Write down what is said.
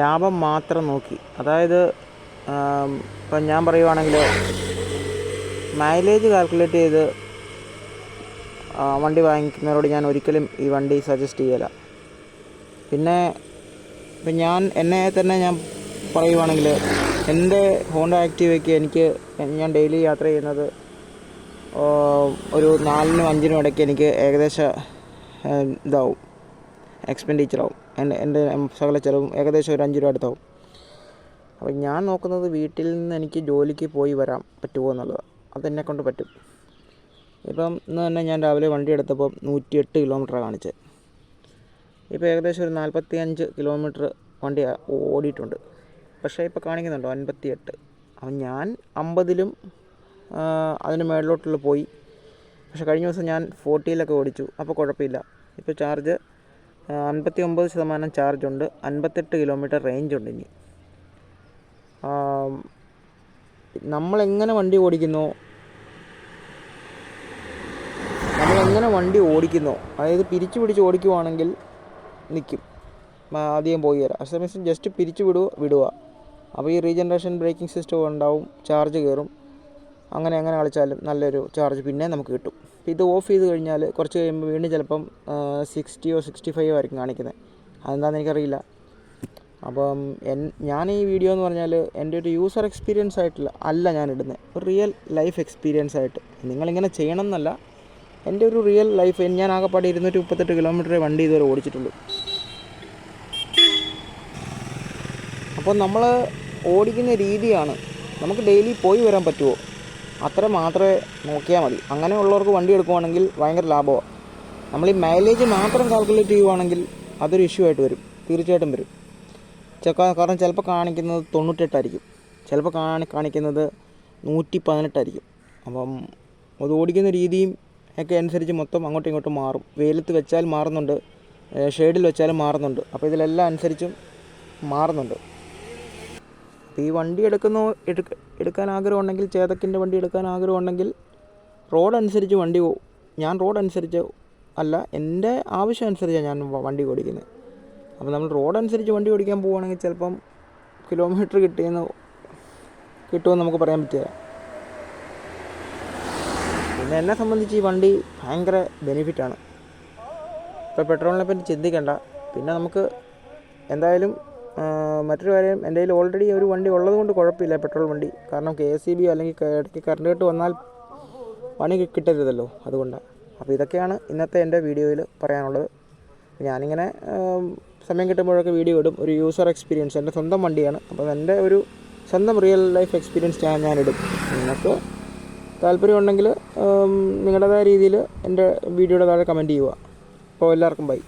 ലാഭം മാത്രം നോക്കി. അതായത് ഇപ്പം ഞാൻ പറയുവാണെങ്കിൽ മൈലേജ് കാൽക്കുലേറ്റ് ചെയ്ത് വണ്ടി വാങ്ങിക്കുന്നവരോട് ഞാൻ ഒരിക്കലും ഈ വണ്ടി സജസ്റ്റ് ചെയ്യല. പിന്നെ ഇപ്പം ഞാൻ എന്നെ തന്നെ ഞാൻ പറയുവാണെങ്കിൽ എന്റെ ഹോണ്ട ആക്റ്റീവയ്ക്ക് എനിക്ക് ഞാൻ ഡെയിലി യാത്ര ചെയ്യുന്നത് ഒരു നാലിനും അഞ്ചിനും ഇടയ്ക്ക് എനിക്ക് ഏകദേശം ഇതാവും എക്സ്പെൻഡിച്ചറാവും. എന്റെ എന്റെ സകല ചിലവും ഏകദേശം ഒരു അഞ്ച് രൂപ അടുത്താവും. അപ്പോൾ ഞാൻ നോക്കുന്നത് വീട്ടിൽ നിന്ന് എനിക്ക് ജോലിക്ക് പോയി വരാൻ പറ്റുമോ എന്നുള്ളതാണ് അതെന്നെ കൊണ്ട് പറ്റും. ഇപ്പം ഇന്ന് തന്നെ ഞാൻ രാവിലെ വണ്ടി എടുത്തപ്പോൾ നൂറ്റിയെട്ട് കിലോമീറ്റർ കാണിച്ചത് ഇപ്പോൾ ഏകദേശം ഒരു നാൽപ്പത്തി അഞ്ച് കിലോമീറ്റർ വണ്ടി ഓടിയിട്ടുണ്ട്. പക്ഷേ ഇപ്പോൾ കാണിക്കുന്നുണ്ടോ അൻപത്തിയെട്ട്. അപ്പം ഞാൻ അമ്പതിലും അതിന് മേളിലോട്ടുള്ള പോയി. പക്ഷേ കഴിഞ്ഞ ദിവസം ഞാൻ ഫോർട്ടിയിലൊക്കെ ഓടിച്ചു. അപ്പോൾ കുഴപ്പമില്ല. ഇപ്പോൾ ചാർജ് അൻപത്തി ഒമ്പത് ശതമാനം ചാർജ് ഉണ്ട് അൻപത്തെട്ട് കിലോമീറ്റർ റേഞ്ച് ഉണ്ട് ഇനി നമ്മളെങ്ങനെ വണ്ടി ഓടിക്കുന്നോ? നമ്മളെങ്ങനെ വണ്ടി ഓടിക്കുന്നു? അതായത് പിരിച്ചു പിടിച്ച് ഓടിക്കുവാണെങ്കിൽ നിൽക്കും ആദ്യം പോയി വരാം. അതേസമയം ജസ്റ്റ് പിരിച്ചു വിടുക വിടുക. അപ്പോൾ ഈ റീജനറേഷൻ ബ്രേക്കിംഗ് സിസ്റ്റം ഉണ്ടാവും ചാർജ് കയറും. അങ്ങനെ അങ്ങനെ കളിച്ചാലും നല്ലൊരു ചാർജ് പിന്നെ നമുക്ക് കിട്ടും. ഇത് ഓഫ് ചെയ്ത് കഴിഞ്ഞാൽ കുറച്ച് കഴിയുമ്പോൾ വീണ്ടും ചിലപ്പം സിക്സ്റ്റിയോ സിക്സ്റ്റി ഫൈവോ ആയിരിക്കും കാണിക്കുന്നത് അതെന്താണെന്ന് എനിക്കറിയില്ല. അപ്പം എൻ ഞാൻ ഈ വീഡിയോ എന്ന് പറഞ്ഞാൽ എന്റെ ഒരു യൂസർ എക്സ്പീരിയൻസ് ആയിട്ടില്ല അല്ല ഞാൻ ഇടുന്നത് ഒരു റിയൽ ലൈഫ് എക്സ്പീരിയൻസ് ആയിട്ട്. നിങ്ങളിങ്ങനെ ചെയ്യണം എന്നല്ല എന്റെ ഒരു റിയൽ ലൈഫ് ഞാൻ ആകെപ്പാടെ ഇരുന്നൂറ്റി മുപ്പത്തെട്ട് കിലോമീറ്റർ വണ്ടി ഇതുവരെ ഓടിച്ചിട്ടുള്ളൂ. അപ്പോൾ നമ്മൾ ഓടിക്കുന്ന രീതിയാണ്. നമുക്ക് ഡെയിലി പോയി വരാൻ പറ്റുമോ അത്ര മാത്രമേ നോക്കിയാൽ മതി. അങ്ങനെയുള്ളവർക്ക് വണ്ടി എടുക്കുവാണെങ്കിൽ ഭയങ്കര ലാഭമാണ് നമ്മൾ ഈ മൈലേജ് മാത്രം കാൽക്കുലേറ്റ് ചെയ്യുവാണെങ്കിൽ അതൊരു ഇഷ്യൂ ആയിട്ട് വരും. തീർച്ചയായിട്ടും വരും. ചെക്ക കാരണം ചിലപ്പോൾ കാണിക്കുന്നത് തൊണ്ണൂറ്റെട്ടായിരിക്കും. ചിലപ്പോൾ കാണി കാണിക്കുന്നത് നൂറ്റി പതിനെട്ടായിരിക്കും അപ്പം അത് ഓടിക്കുന്ന രീതിയും ഒക്കെ അനുസരിച്ച് മൊത്തം അങ്ങോട്ടും ഇങ്ങോട്ടും മാറും. വെയിലത്ത് വെച്ചാൽ മാറുന്നുണ്ട് ഷെയ്ഡിൽ വെച്ചാലും മാറുന്നുണ്ട്. അപ്പോൾ ഇതിലെല്ലാം അനുസരിച്ചും മാറുന്നുണ്ട്. ഈ വണ്ടി എടുക്കുന്ന എടുക്ക എടുക്കാൻ ആഗ്രഹമുണ്ടെങ്കിൽ ചേതക്കിന്റെ വണ്ടി എടുക്കാൻ ആഗ്രഹമുണ്ടെങ്കിൽ റോഡ് അനുസരിച്ച് വണ്ടി ഞാൻ റോഡ് അനുസരിച്ച് അല്ല എന്റെ ആവശ്യം അനുസരിച്ചാണ് ഞാൻ വണ്ടി ഓടിക്കുന്നത് അപ്പോൾ നമ്മൾ റോഡ് അനുസരിച്ച് വണ്ടി ഓടിക്കാൻ പോവുകയാണെങ്കിൽ ചിലപ്പം കിലോമീറ്റർ കിട്ടിയെന്ന് കിട്ടുമെന്ന് നമുക്ക് പറയാൻ പറ്റില്ല. പിന്നെ എന്നെ സംബന്ധിച്ച് ഈ വണ്ടി ഭയങ്കര ബെനിഫിറ്റാണ്. ഇപ്പോൾ പെട്രോളിനെ പറ്റി ചിന്തിക്കണ്ട. പിന്നെ നമുക്ക് എന്തായാലും മറ്റൊരു കാര്യം എന്റെ കയ്യിൽ ഓൾറെഡി ഒരു വണ്ടി ഉള്ളതുകൊണ്ട് കുഴപ്പമില്ല പെട്രോൾ വണ്ടി. കാരണം കെ എസ് സി ബി അല്ലെങ്കിൽ ഇടയ്ക്ക് കറണ്ട് കട്ട് വന്നാൽ പണി കിട്ടരുതല്ലോ അതുകൊണ്ടാണ് അപ്പോൾ ഇതൊക്കെയാണ് ഇന്നത്തെ എന്റെ വീഡിയോയിൽ പറയാനുള്ളത്. ഞാനിങ്ങനെ സമയം കിട്ടുമ്പോഴൊക്കെ വീഡിയോ ഇടും. ഒരു യൂസർ എക്സ്പീരിയൻസ് എന്റെ സ്വന്തം വണ്ടിയാണ്. അപ്പോൾ എന്റെ ഒരു സ്വന്തം റിയൽ ലൈഫ് എക്സ്പീരിയൻസ് ഞാൻ ഞാനിടും നിങ്ങൾക്ക് താല്പര്യമുണ്ടെങ്കിൽ നിങ്ങളുടേതായ രീതിയിൽ എന്റെ വീഡിയോയുടെ താഴെ കമന്റ് ചെയ്യുക. അപ്പോൾ എല്ലാവർക്കും ബൈ